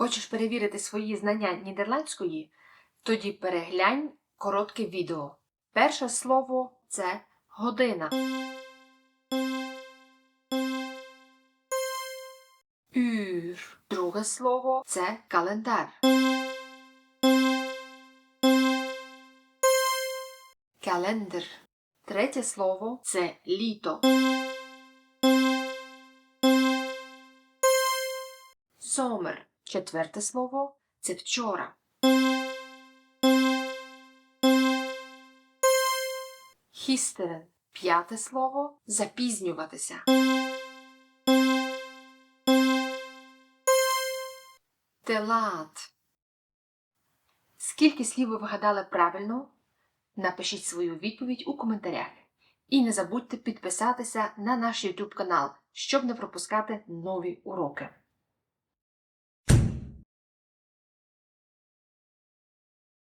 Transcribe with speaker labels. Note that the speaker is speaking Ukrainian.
Speaker 1: Хочеш перевірити свої знання нідерландської? Тоді переглянь коротке відео. Перше слово це година. Uur. Друге слово це календар. Календер. Третє слово це літо. Сомер. Четверте слово це вчора. Хістерен. П'яте слово запізнюватися. Телат. Скільки слів ви вигадали правильно? Напишіть свою відповідь у коментарях. І не забудьте підписатися на наш YouTube канал, щоб не пропускати нові уроки.